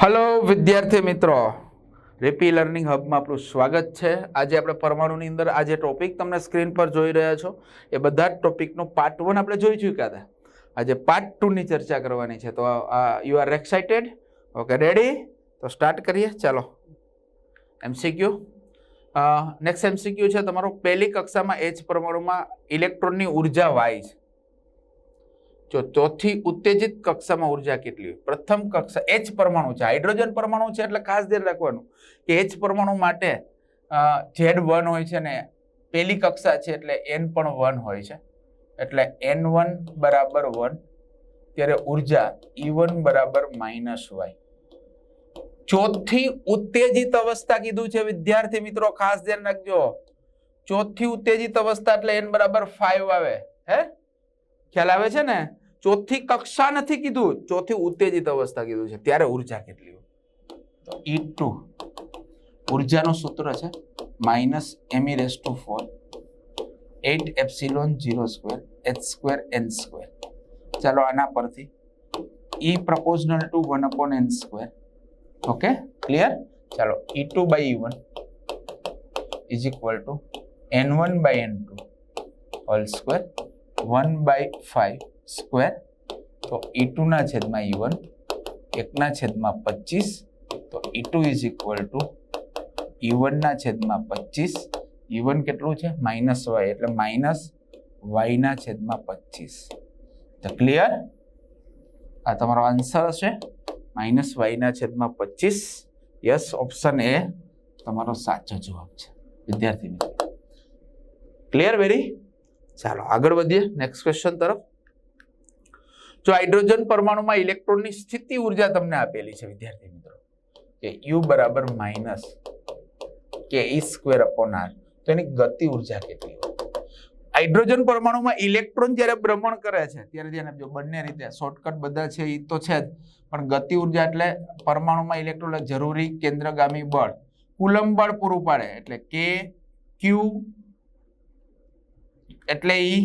Hello વિદ્યાર્થી મિત્રો. રેપી learning હબમાં આપણું સ્વાગત છે. આજે આપણે પરમાણુની અંદર આ જે ટોપિક તમને સ્ક્રીન પર જોઈ રહ્યા છો, એ બધા જ ટોપિકનો પાર્ટ વન આપણે જોઈ ચૂક્યા હતા. આજે પાર્ટ ટુની ચર્ચા કરવાની છે. તો you are excited okay ready તો સ્ટાર્ટ કરીએ. ચાલો. એમસીક્યુ નેક્સ્ટ એમસીક્યુ છે. તમારો પહેલી કક્ષામાં એચ પરમાણુમાં ઇલેક્ટ્રોનની ઊર્જા વાય છે. જો ચોથી ઉત્તેજિત કક્ષામાં ઊર્જા કેટલી હોય? પ્રથમ કક્ષા એચ પરમાણુ છે. હાઇડ્રોજન પરમાણુ છે એટલે ખાસ ધ્યાન રાખવાનું કે એચ પરમાણુ માટે ઝેડ વન હોય છે ને પહેલી કક્ષા છે એટલે એન પણ વન હોય છે. એટલે એન વન બરાબર વન ત્યારે ઊર્જા ઈ વન બરાબર માઇનસ વાય ચોથી ઉત્તેજિત અવસ્થા કીધું છે વિદ્યાર્થી મિત્રો, ખાસ ધ્યાન રાખજો. ચોથી ઉત્તેજિત અવસ્થા એટલે એન બરાબર ફાઈવ આવે. હે? ખ્યાલ આવે છે ને? ચોથી કક્ષા નથી કીધું, ચોથી ઉત્તેજિત અવસ્થા કીધું છે. ત્યારે ઊર્જા કેટલી હોય? તો ટુ ઉર્જાનું સૂત્ર છે minus m e raise to four eight epsilon zero square H square N square ચાલો આના પરથી E proportional to one upon N square okay clear ચાલો E two by E one is equal to N one by N two whole square one by five square તો E ટુના છેદમાં ઈ one એકના છેદમાં પચીસ. તો E two is equal to E વનના છેદમાં પચીસ. E one કેટલું છે? માઇનસ વાય એટલે માઇનસ વાયના છેદમાં પચીસ. તો ક્લિયર આ તમારો આન્સર હશે. માઇનસ વાયના છેદમાં પચીસ. યસ ઓપ્શન એ તમારો સાચો જવાબ છે. વિદ્યાર્થી મિત્રો. ક્લિયર વેરી ચાલો, આગળ વધીએ. નેક્સ્ટ ક્વેશ્ચન તરફ. જો હાઇડ્રોજન પરમાણુમાં ઇલેક્ટ્રોનની સ્થિતિ ઊર્જા તમને આપેલી છે, વિદ્યાર્થી મિત્રો, કે યુ બરાબર minus K E square upon R, તો એની ગતિ ઊર્જા કેટલી હાઇડ્રોજન પરમાણુમાં ઇલેક્ટ્રોન જ્યારે ભ્રમણ કરે છે, ત્યારે ધ્યાન આપજો, બંને રીતે શોર્ટકટ બધા છે એ તો છે જ, પણ ગતિ ઊર્જા એટલે પરમાણુમાં ઇલેક્ટ્રોન જરૂરી કેન્દ્રગામી બળ. કુલમ બળ પૂરું પાડે, એટલે કે ક્યુ એટલે ઈ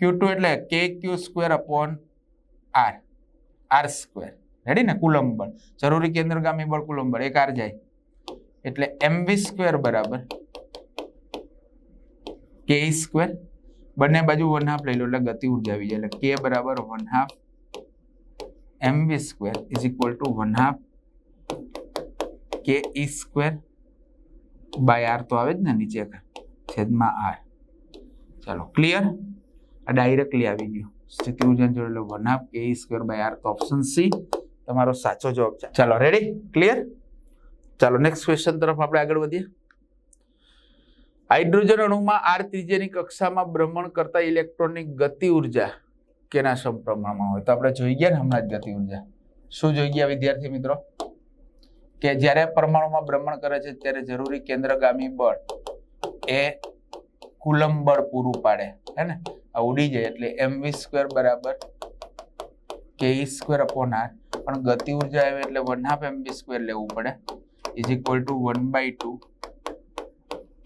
ક્યુ ટુ એટલે કે Q square upon R R square ready ને? કુલમ બળ જરૂરી કેન્દ્રગામી બળ કુલમ બળ એક આર જાય. એટલે એમવી સ્ક્વેર બરાબર. કે સ્ક્વેર બંને બાજુ વન હાફ લઈ લો. એટલે ગતિ ઊર્જા આવી જાય. એટલે કે બરાબર one half M V square is equal to one half K E square by R તો આવે જ ને નીચે છેદમાં આર ચાલો ક્લિયર આ ડાયરેક્ટલી આવી ગયું. સ્થિતિ ઊર્જા જોડેલો one half K square by R તો ઓપ્શન સી તમારો સાચો જવાબ છે. ચાલો રેડી ક્લિયર ચાલો નેક્સ્ટ ક્વેશ્ચન તરફ આપણે આગળ વધીએ. હાઇડ્રોજન અણુમાં આર ત્રિજ્યાની કક્ષામાં ભ્રમણ કરતા ઇલેક્ટ્રોનની ગતિ ઊર્જા કેના સમપ્રમાણમાં હોય? તો આપણે જોઈ ગયા ને હમણાં જ ગતિ ઊર્જા. શું જોઈ ગયા વિદ્યાર્થી મિત્રો? કે જ્યારે પરમાણુમાં ભ્રમણ કરે છે, ત્યારે જરૂરી કેન્દ્રગામી બળ એ કુલમ બળ પૂરું પાડે, હે ને? આ ઉડી જાય એટલે એમ વી સ્ક્વેર બરાબર કે ઈ સ્ક્વેર અપોન આર. પણ ગતિ ઊર્જા આવે એટલે one half M V square લેવું પડે. Is equal to one by two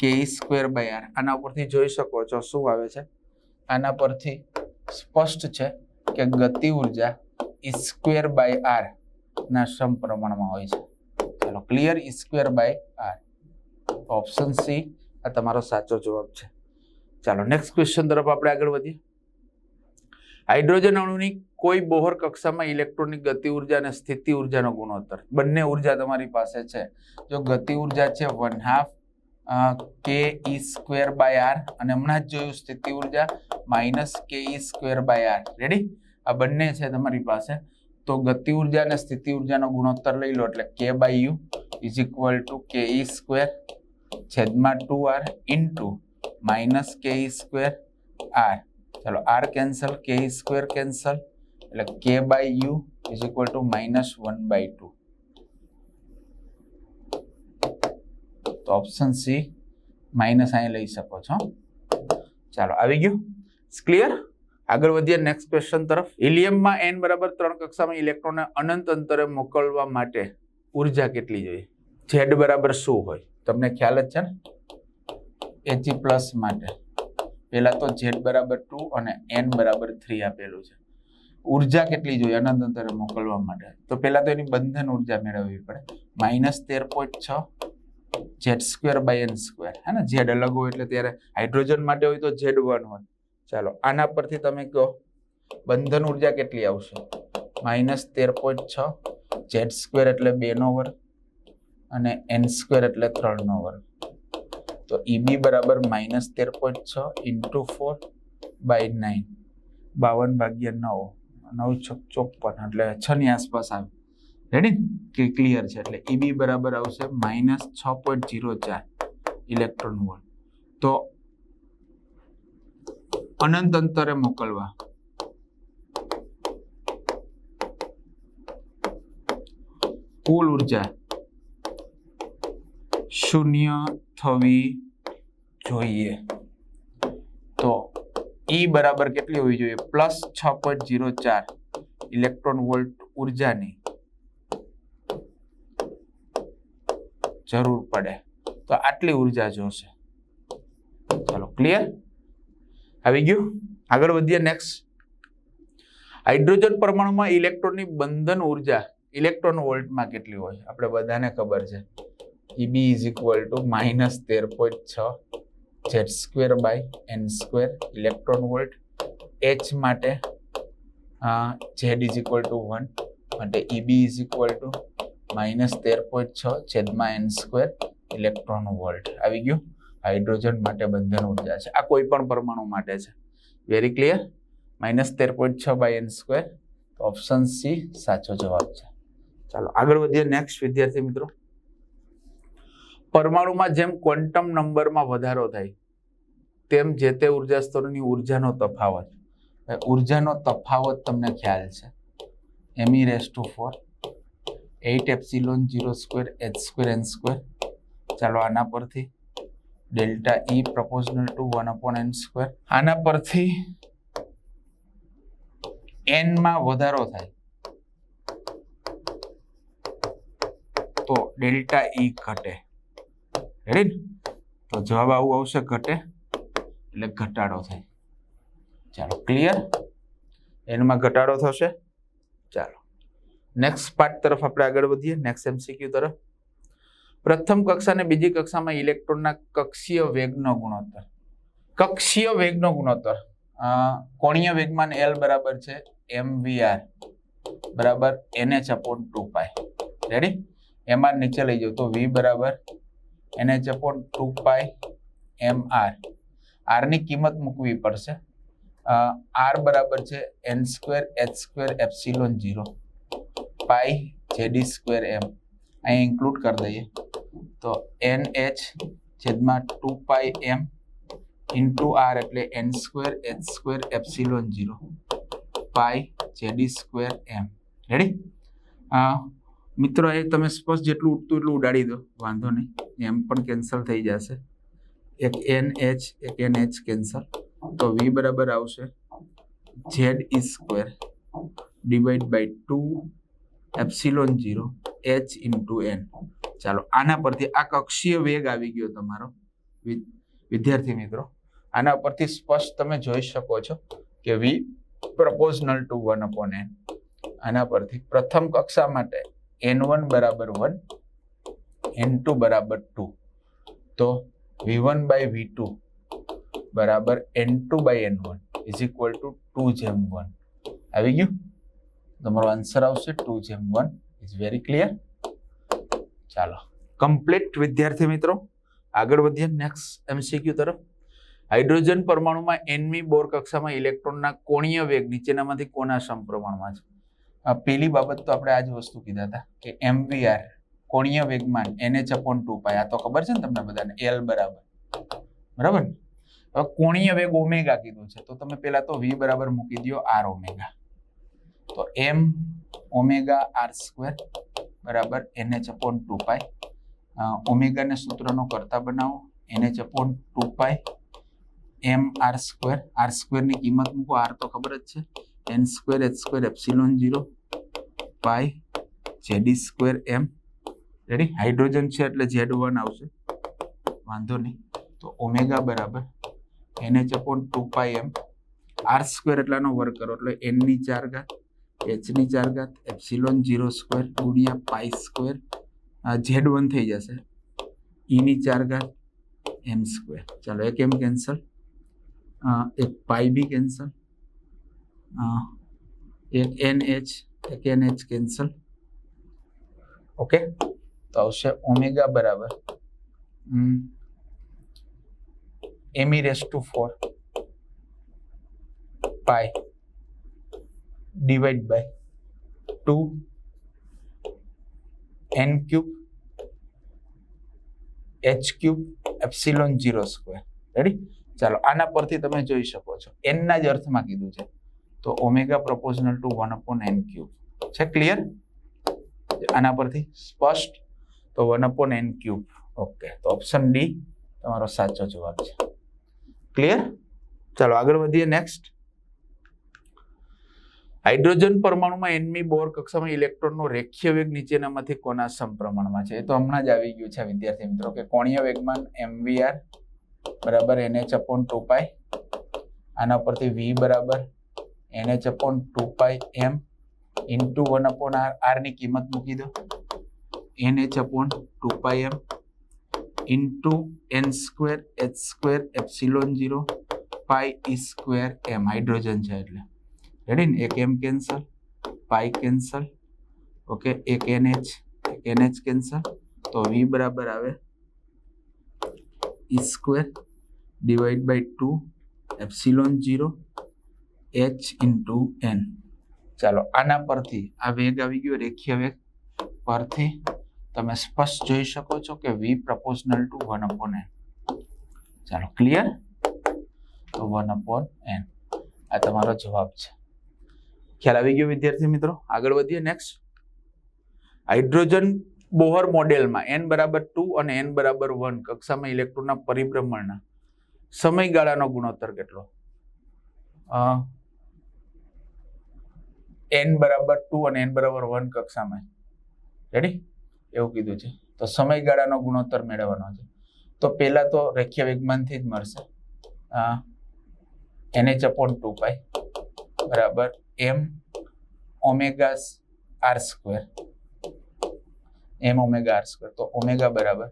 K E square by R આના ઉપરથી જોઈ શકો છો શું આવે છે? આના પરથી સ્પષ્ટ છે કે ગતિ ઊર્જા ઈ સ્ક્વેર બાય આર ના સમપ્રમાણમાં હોય છે. ચાલો clear E square by R option C આ તમારો સાચો જવાબ છે. ચાલો નેક્સ્ટ ક્વેશ્ચન તરફ આપણે આગળ વધીએ. હાઇડ્રોજન અણુની કોઈ બોહર કક્ષામાં ઇલેક્ટ્રોનિક ગતિ ઊર્જા અને સ્થિતિ ઉર્જાનો ગુણોત્તર. બંને ઊર્જા તમારી પાસે છે. જો ગતિ ઊર્જા છે one half K E square by R અને હમણાં જ જોયું સ્થિતિ ઊર્જા minus K E square by R ready આ બંને છે તમારી પાસે. તો ગતિ ઊર્જા અને સ્થિતિ ઉર્જાનો ગુણોત્તર લઈ લો એટલે કે by U is equal to K E square છેદમાં two R into minus K square R ચાલો R cancel K square cancel એટલે કે by U is equal to minus one by two તો ઓપ્શન સી માઇનસ અહીં લઈ શકો છો. ચાલો, આવી ગયું. ક્લિયર આગળ વધીએ નેક્સ્ટ ક્વેશ્ચન તરફ. હિલિયમમાં એન બરાબર ત્રણ કક્ષામાં ઇલેક્ટ્રોનને અનંત અંતરે મોકલવા માટે ઊર્જા કેટલી જોઈએ? ઝેડ બરાબર શું હોય? તમને ખ્યાલ જ છે ને? એચી પ્લસ માટે. પહેલાં તો ઝેડ બરાબર ટુ અને એન બરાબર થ્રી આપેલું છે. ઊર્જા કેટલી જોઈએ? અનંત અંતરે મોકલવા માટે. તો પહેલાં તો એની બંધન ઊર્જા મેળવવી પડે. માઇનસ તેર પોઈન્ટ છ Z square by N square હે ને? ઝેડ અલગ હોય એટલે ત્યારે હાઇડ્રોજન માટે હોય તો ઝેડ વન હોય. ચાલો, આના પરથી તમે કહો, બંધન ઊર્જા કેટલી આવશે? માઇનસ તેર પોઈન્ટ છ ઝેડ સ્ક્વેર એટલે બેનો વર્ગ અને એન સ્ક્વેર એટલે ત્રણનો વર્ગ. તો ઈબી બરાબર માઇનસ તેર પોઈન્ટ છ ઇન્ટુ ફોર બાય નાઇન બાવન ભાગ્યા નવ. નવ છ ચોપન, એટલે છ ની આસપાસ આવે. રેડી કે ક્લિયર છે? એટલે ઈબી બરાબર આવશે માઇનસ છ પોઈન્ટ જીરો ચાર ઇલેક્ટ્રોન વોલ્ટ તો અનંત અંતરે મોકલવા. કુલ ઊર્જા શૂન્ય થવી જોઈએ. તો ઈ બરાબર કેટલી હોવી જોઈએ? પ્લસ છ પોઈન્ટ જીરો ચાર ઇલેક્ટ્રોન વોલ્ટ ઉર્જાની જરૂર પડે. તો આટલી ઊર્જા જોશે. ચાલો ક્લિયર આવી ગયું? આગળ વધીએ નેક્સ્ટ હાઇડ્રોજન પરમાણુમાં ઇલેક્ટ્રોનની બંધન ઊર્જા ઇલેક્ટ્રોન વોલ્ટમાં કેટલી હોય? આપણે બધાને ખબર છે. E B is equal to minus તેર પોઈન્ટ છ Z square by N square electron volt H માટે Z is equal to one માટે E B is equal to minus તેર પોઈન્ટ છ છેદમાં એન સ્ક્વેર ઇલેક્ટ્રોન વોલ્ટ આવી ગયું? Hydrogen માટે બંધન ઊર્જા છે. આ કોઈ પણ પરમાણુ માટે છે. વેરી ક્લિયર માઇનસ તેર પોઈન્ટ છ by N square option C સાચો જવાબ છે. ચાલો આગળ વધીએ. નેક્સ્ટ વિદ્યાર્થી મિત્રો. પરમાણુમાં જેમ ક્વોન્ટમ નંબરમાં વધારો થાય, તેમ જે તે ઊર્જા સ્તરોની ઉર્જાનો તફાવત. ઉર્જાનો તફાવત તમને ખ્યાલ છે. M E raise to four eight epsilon zero square H square N square ચાલો આના પરથી delta E proportional to one upon N square આના પરથી એનમાં વધારો થાય, તો ડેલ્ટા ઈ ઘટે. રેડી તો જવાબ આવું આવશે ઘટે, એટલે ઘટાડો થાય. ચાલો ક્લિયર એનમાં ઘટાડો થશે? ચાલો. નેક્સ્ટ પાર્ટ તરફ આપણે આગળ વધીએ નેક્સ્ટ એમસીક્યુ તરફ. પ્રથમ કક્ષા અને બીજી કક્ષામાં ઇલેક્ટ્રોનના કક્ષીય વેગનો ગુણોત્તર. કક્ષીય વેગનો ગુણોત્તર. કોણીય વેગમાન એલ બરાબર છે એમ બરાબર N H upon two pi ready M નીચે લઈ જાઓ તો વી બરાબર N H upon two pi M R આરની કિંમત મૂકવી પડશે. આર બરાબર છે N square H square epsilon zero pi Z E square M અહીં ઇન્ક્લુડ કરી દઈએ. તો એન એચ છેદમાં two pi M into R એટલે N square H square epsilon zero pi Z E square M ready મિત્રો, એ તમે સ્પષ્ટ જેટલું ઉઠતું એટલું ઉડાડી દો, વાંધો નહીં. એમ પણ કેન્સલ થઈ જશે. એક એન એચ એક એન એચ કેન્સલ તો વી બરાબર આવશે Z E square divide by two epsilon zero H into N ચાલો, આના પરથી આ કક્ષીય વેગ આવી ગયો તમારો વિદ્યાર્થી મિત્રો. આના પરથી સ્પષ્ટ તમે જોઈ શકો છો કે V proportional to one upon N આના પરથી પ્રથમ કક્ષા માટે એન વન બરાબર વન એન ટુ બરાબર ટુ તો V one by V two બરાબર N two by N one is equal to two જેમ વન આવી ગયું? તમારો આન્સર આવશે ટુ જેમ વન ઇઝ વેરી ક્લિયર ચાલો. કમ્પ્લીટ વિદ્યાર્થી મિત્રો, આગળ વધીએ નેક્સ્ટ એમસીક્યુ તરફ. હાઇડ્રોજન પરમાણુમાં એનમી બોર કક્ષામાં ઇલેક્ટ્રોનના કોણીય વેગ નીચેનામાંથી કોના સમપ્રમાણમાં છે? પેલી બાબત તો આપણે આ જ વસ્તુ કીધા હતા કે એમવીઆર, કોણીય વેગમાન, એનએચ અપોન ટુ પાય આ તો ખબર છે ને તમને બધાને? એલ બરાબર. બરાબર હવે કોણીય વેગ ઓમેગા કીધું છે. તો તમે પહેલા તો વી બરાબર મૂકી દો આર ઓમેગા. તો એમ ઓમેગા આર સ્ક્વેર બરાબર N H upon two pi ઓમેગાને સૂત્રનો કરતા બનાવો. N H upon two pi M R square R સ્ક્વેરની કિંમત મૂકો. આર તો ખબર જ છે. N square H square epsilon zero pi Z E square M. Ready hydrogen છે એટલે ઝેડ વન આવશે. વાંધો નહીં. તો ઓમેગા બરાબર N H upon two pi M. R square એટલાનો વર્ગ કરો. એટલે એનની ચાર ઘાત એચની ચાર ઘાત, એપ્સિલોન જીરો સ્ક્વેર ગુણ્યા પાય સ્ક્વેર. ઝેડ વન થઈ જશે. ઈની ચાર ઘાત, એમ સ્ક્વેર. ચાલો, એક એમ કેન્સલ. એક પાઈ બી કેન્સલ. એક એન એચ એક એન એચ કેન્સલ ઓકે તો આવશે ઓમેગા બરાબર M E raise to four pi divide by two N cube H cube epsilon zero square ready ચાલો, આના પરથી તમે જોઈ શકો છો. એન ના જ અર્થમાં કીધું છે. તો omega proportional to one upon N cube છે ક્લિયર આના પરથી સ્પષ્ટ. તો one upon N cube okay તો ઓપ્શન ડી તમારો સાચો જવાબ છે. ક્લિયર ચાલો આગળ વધીએ નેક્સ્ટ હાઇડ્રોજન પરમાણુમાં એનમી બોર કક્ષામાં ઇલેક્ટ્રોનનો રેખીય વેગ નીચેનામાંથી કોના સમપ્રમાણમાં છે? એ તો હમણાં જ આવી ગયું છે, વિદ્યાર્થી મિત્રો, કે કોણીય વેગમાન એમવીઆર બરાબર એનએચ અપોન ટુ પાય આના પરથી વી બરાબર N H upon two pi M into one upon R આરની કિંમત મૂકી દો. N H upon two pi M into N square H square epsilon zero pi E square M hydrogen છે એટલે. Ready ને? એક M cancel pi cancel okay એક N H એક NH cancel તો વી બરાબર આવે E square divide by two epsilon zero H into N ચાલો, આના પરથી આ વેગ આવી ગયો રેખીય વેગ પરથી. તમે સ્પષ્ટ જોઈ શકો છો કે V proportional to one upon N ચાલો ક્લિયર તો વન અપોન એન આ તમારો જવાબ છે. ખ્યાલ આવી ગયો વિદ્યાર્થી મિત્રો? આગળ વધીએ નેક્સ્ટ હાઇડ્રોજન બોહર મોડેલમાં એન બરાબર ટુ અને એન બરાબર વન કક્ષામાં ઇલેક્ટ્રોનના પરિભ્રમણના સમયગાળાનો ગુણોત્તર કેટલો? એન બરાબર ટુ અને એન બરાબર વન કક્ષામાં. રેડી એવું કીધું છે. તો સમયગાળાનો ગુણોત્તર મેળવવાનો છે. તો પહેલાં તો રેખીય વેગમાનથી જ મળશે. એનએચ અપોન ટુ પાય બરાબર M omega R square M omega R square તો ઓમેગા બરાબર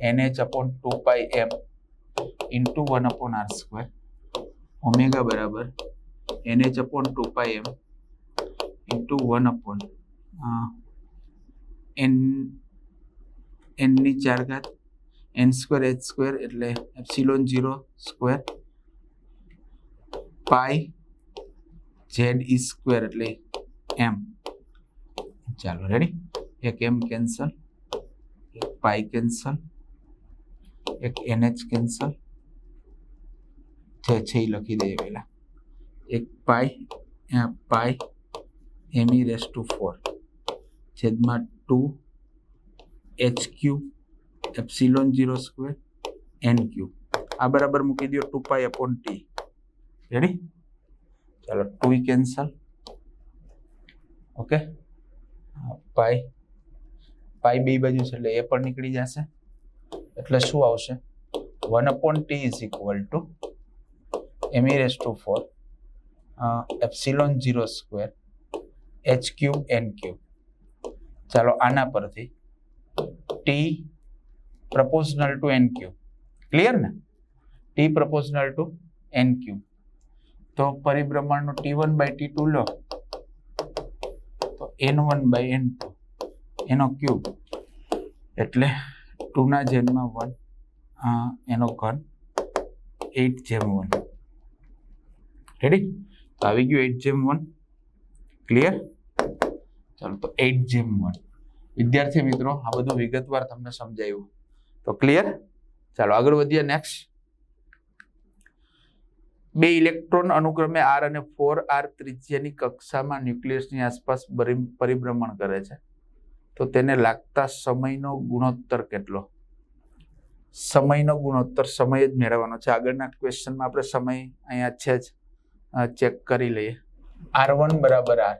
NH upon two pi M into one upon R square omega બરાબર NH upon two pi M into one upon N એનની ચાર ઘાત N square H square એટલે epsilon zero square pi Z E square એટલે M ચાલો ready એક M cancel એક pi cancel એક NH cancel છે છે એ લખી દઈએ પહેલાં. એક pi pi M E raise to four છેદમાં two H cube epsilon zero square N cube આ બરાબર મૂકી દો two pi upon T ready ચાલો two cancel okay pi pi બે બાજુ છે એટલે એ પણ નીકળી જશે. એટલે શું આવશે? One upon T is equal to M E raise to four epsilon zero square H cube N cube ચાલો આના પરથી T proportional to N cube clear ને? T proportional to N cube તો પરિભ્રમણનું T one by T two લો. તો N one by N two એનો cube એટલે ટુના જેમમાં one એનો ઘન એટ જેમ વન રેડી તો આવી ગયું એટ જેમ વન ક્લિયર ચાલો તો એટ જેમ વન વિદ્યાર્થી મિત્રો, આ બધું વિગતવાર તમને સમજાયું. તો ક્લિયર ચાલો આગળ વધીએ નેક્સ્ટ બે ઇલેક્ટ્રોન અનુક્રમે આર અને ફોર આર ત્રિજ્યાની કક્ષામાં ન્યુક્લિયસની આસપાસ પરિભ્રમણ કરે છે. તો તેને લાગતા સમયનો ગુણોત્તર કેટલો? સમયનો ગુણોત્તર સમય જ મેળવવાનો છે. આગળના ક્વેશ્ચનમાં આપણે સમય અહીંયા છે જ ચેક કરી લઈએ. આર વન બરાબર આર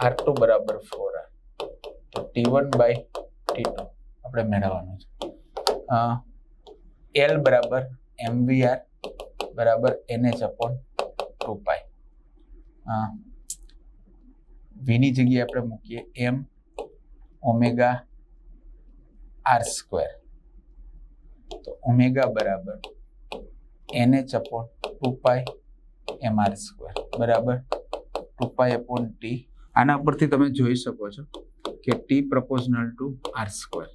આર ટુ બરાબર ફોર આર તો T one by T two આપણે મેળવવાનું છે. એલ બરાબર એમવીઆર બરાબર N H upon two pi વીની જગ્યાએ આપણે મૂકીએ એમ ઓમેગા આર સ્ક્વેર તો ઓમેગા બરાબર N H upon two pi M R square બરાબર? ટુ પાઈ અપોન ટી આના પરથી તમે જોઈ શકો છો કે T proportional to R square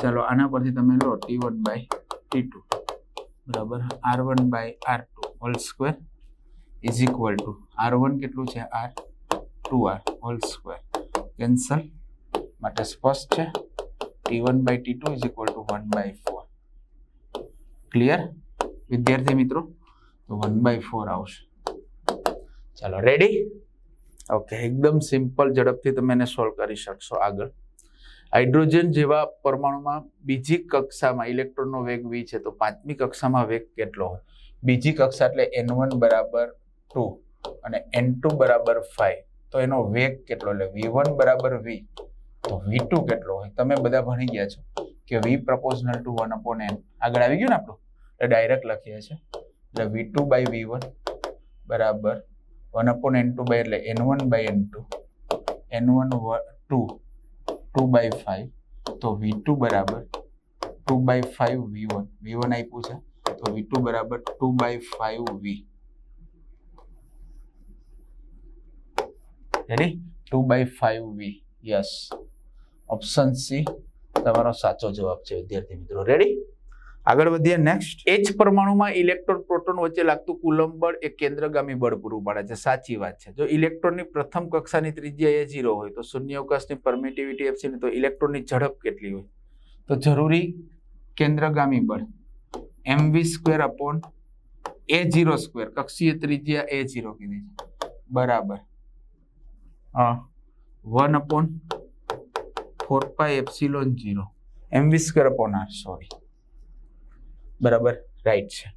ચાલો, આના પરથી તમે લો T one by T two બરાબર? R one by R two whole square is equal to R one કેટલું છે? R two R whole square cancel માટે સ્પષ્ટ છે. T one by T two is equal to one by four clear વિદ્યાર્થી મિત્રો તો one by four આવશે. ચાલો રેડી ઓકે એકદમ સિમ્પલ ઝડપથી તમે એને સોલ્વ કરી શકશો આગળ. હાઇડ્રોજન જેવા પરમાણુમાં બીજી કક્ષામાં ઇલેક્ટ્રોનનો વેગ વી છે તો પાંચમી કક્ષામાં વેગ કેટલો હોય? બીજી કક્ષા એટલે એન વન બરાબર ટુ અને એન ટુ બરાબર ફાઈવ તો એનો વેગ કેટલો? એટલે વી વન બરાબર વી તો વી ટુ કેટલો હોય? તમે બધા ભણી ગયા છો કે V proportional to one upon N આગળ આવી ગયું ને આપણું? એટલે ડાયરેક્ટ લખીએ છીએ. એટલે V two by V one બરાબર one upon N two by એટલે N one by N two N one two two by five તો વી ટુ બરાબર two by five V one V one આપ્યું છે. તો વી ટુ બરાબર two by five V ready two by five V yes option C તમારો સાચો જવાબ છે, વિદ્યાર્થી મિત્રો. રેડી આગળ વધીએ નેક્સ્ટ એ જ પરમાણુમાં ઇલેક્ટ્રોન પ્રોટોન વચ્ચે લાગતું કુલમ બળ એ કેન્દ્રગામી બળ પૂરું પાડે છે. સાચી વાત છે. જો ઇલેક્ટ્રોનની પ્રથમ કક્ષાની ત્રિજ્યા એ ઝીરો હોય, તો શૂન્યાવકાશની પરમિટિવિટી એફ તો ઇલેક્ટ્રોનની ઝડપ કેટલી હોય? તો જરૂરી કેન્દ્રગામી બળ M V square upon A zero square કક્ષીય ત્રિજ્યા એ ઝીરો કીધી છે. બરાબર. હા. One upon four pi epsilon zero M V square upon R sorry બરાબર? રાઈટ છે.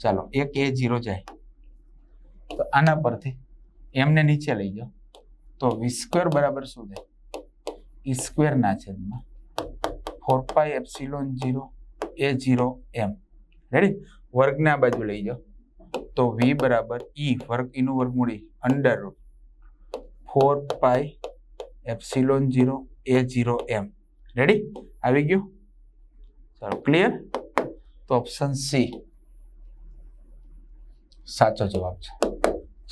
ચાલો, એક એ જીરો જાય. તો આના પરથી એમને નીચે લઈ જાઓ તો વી સ્ક્વેર બરાબર શું થાય? ઈ સ્ક્વેર ના છેદમાં four pi epsilon zero A zero M ready વર્ગને બાજુ લઈ જાઓ તો વી બરાબર ઈ વર્ગ ઈનું વર્ગમૂળ under root four pi epsilon zero A zero M ready આવી ગયું? ચાલો ક્લિયર તો ઓપ્શન સી સાચો જવાબ છે.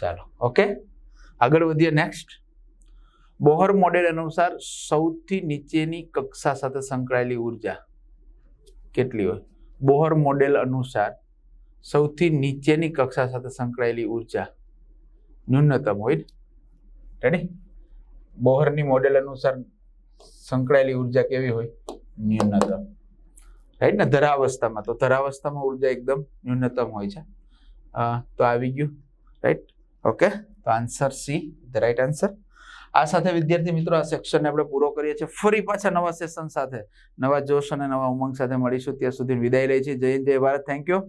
ચાલો ઓકે આગળ વધીએ નેક્સ્ટ બોહર મોડેલ અનુસાર સૌથી નીચેની કક્ષા સાથે સંકળાયેલી ઊર્જા કેટલી હોય? બોહર મોડેલ અનુસાર સૌથી નીચેની કક્ષા સાથે સંકળાયેલી ઊર્જા ન્યૂનતમ હોય રેડી બોહરની મોડેલ અનુસાર સંકળાયેલી ઊર્જા કેવી હોય? ન્યૂનતમ. રાઈટ ને ધરાવસ્થામાં. તો ધરાવસ્થામાં ઊર્જા એકદમ ન્યૂનતમ હોય છે. તો આવી ગયું. રાઈટ ઓકે તો answer C the right answer આ સાથે વિદ્યાર્થી મિત્રો, આ સેક્શનને આપણે પૂરો કરીએ છીએ. ફરી પાછા નવા સેશન સાથે. નવા જોશ અને નવા ઉમંગ સાથે મળીશું. ત્યાં સુધી વિદાય લઈ છીએ. જય હિન્દ, જય ભારત. Thank you